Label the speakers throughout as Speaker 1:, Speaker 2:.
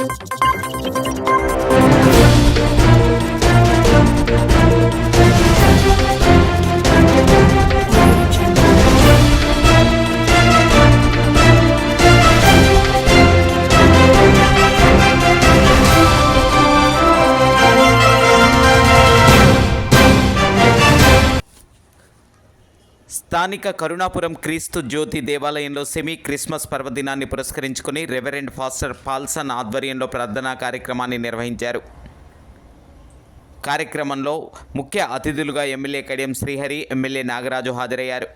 Speaker 1: Thank you. స్థానిక కరుణాపురం క్రీస్తు జ్యోతి దేవాలయంలో సెమీ క్రిస్మస్ పర్వదినాన్ని పురస్కరించుకుని రెవరెండ్ ఫాస్టర్ పాల్సన్ ఆధ్వర్యంలో ప్రార్థనా కార్యక్రమాన్ని నిర్వహించారు. కార్యక్రమంలో ముఖ్య అతిథులుగా ఎమ్మెల్యే కడియం శ్రీహరి ఎమ్మెల్యే నాగరాజు హాజరయ్యారు.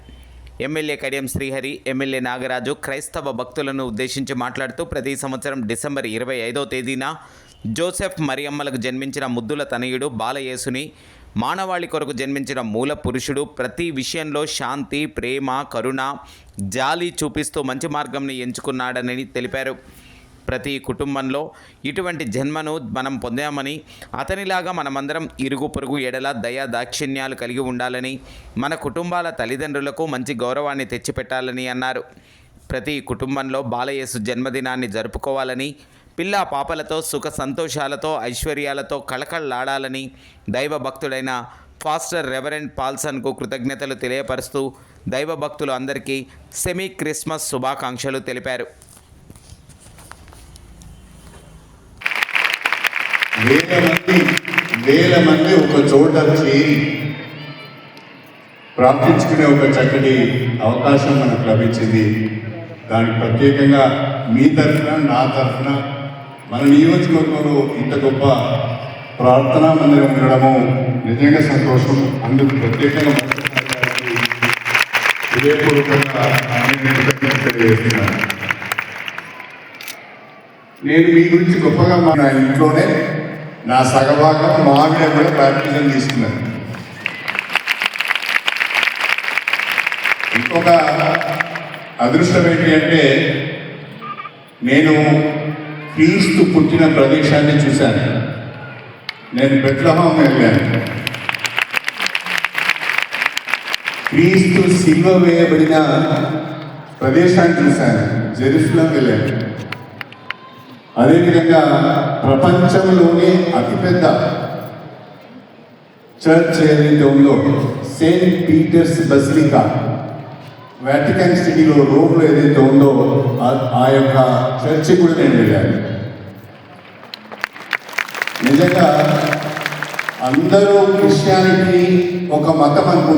Speaker 1: ఎమ్మెల్యే కడియం శ్రీహరి ఎమ్మెల్యే నాగరాజు క్రైస్తవ భక్తులను ఉద్దేశించి మాట్లాడుతూ ప్రతి సంవత్సరం డిసెంబర్ ఇరవై ఐదో తేదీన జోసెఫ్ మరియమ్మలకు జన్మించిన ముద్దుల తనయుడు బాలయేసుని మానవాళి కొరకు జన్మించిన మూల పురుషుడు ప్రతి విషయంలో శాంతి ప్రేమ కరుణ జాలి చూపిస్తూ మంచి మార్గంని ఎంచుకున్నాడని తెలిపారు. ప్రతి కుటుంబంలో ఇటువంటి జన్మను మనం పొందామని అతనిలాగా మనమందరం ఇరుగు పొరుగు ఎడల దయా దాక్షిణ్యాలు కలిగి ఉండాలని మన కుటుంబాల తల్లిదండ్రులకు మంచి గౌరవాన్ని తెచ్చిపెట్టాలని అన్నారు. ప్రతి కుటుంబంలో బాలయేసు జన్మదినాన్ని జరుపుకోవాలని పిల్ల పాపలతో సుఖ సంతోషాలతో ఐశ్వర్యాలతో కళకళలాడాలని దైవభక్తుడైన ఫాస్టర్ రెవరెండ్ పాల్సన్కు కృతజ్ఞతలు తెలియపరుస్తూ దైవభక్తులు అందరికీ సెమీ క్రిస్మస్ శుభాకాంక్షలు తెలిపారు.
Speaker 2: వేల మంది వేల మంది ఒక చోట చేరి ప్రార్థించుకునే ఒక చక్కటి అవకాశం మనకు లభించింది. దానికి ప్రత్యేకంగా మీ తరఫున నా తరఫున మన నియోజకవర్గంలో ఇంత గొప్ప ప్రార్థనా మందిరం ఉండడము నిజంగా సంతోషం. అందుకు ప్రత్యేకంగా హృదయపూర్వకంగా నేను తెలియజేస్తున్నాను నేను మీ గురించి గొప్పగా మా ఇంట్లోనే నా సగభాగం మా ఆవిడ కూడా బ్యాప్టిజం తీసుకున్నాను ఇంకొక అదృష్టం ఏంటి అంటే నేను క్రీస్తు పుట్టిన ప్రదేశాన్ని చూశాను. నేను బెత్లహం వెళ్ళాను. క్రీస్తు సిల్వ వేయబడిన ప్రదేశాన్ని చూశాను. జెరూసలం వెళ్ళాను. అదేవిధంగా ప్రపంచంలోనే అతిపెద్ద చర్చ్ ఏదైతే ఉందో సెయింట్ పీటర్స్ బసిలికా. వాటికన్ సిటీలో రోమ్లో ఏదైతే ఉందో ఆ- యొక్క చర్చ్ కూడా నేను వెళ్ళాను. నిజంగా అందరూ క్రిస్టియానిటీ ఒక మతం అనుకుంటారు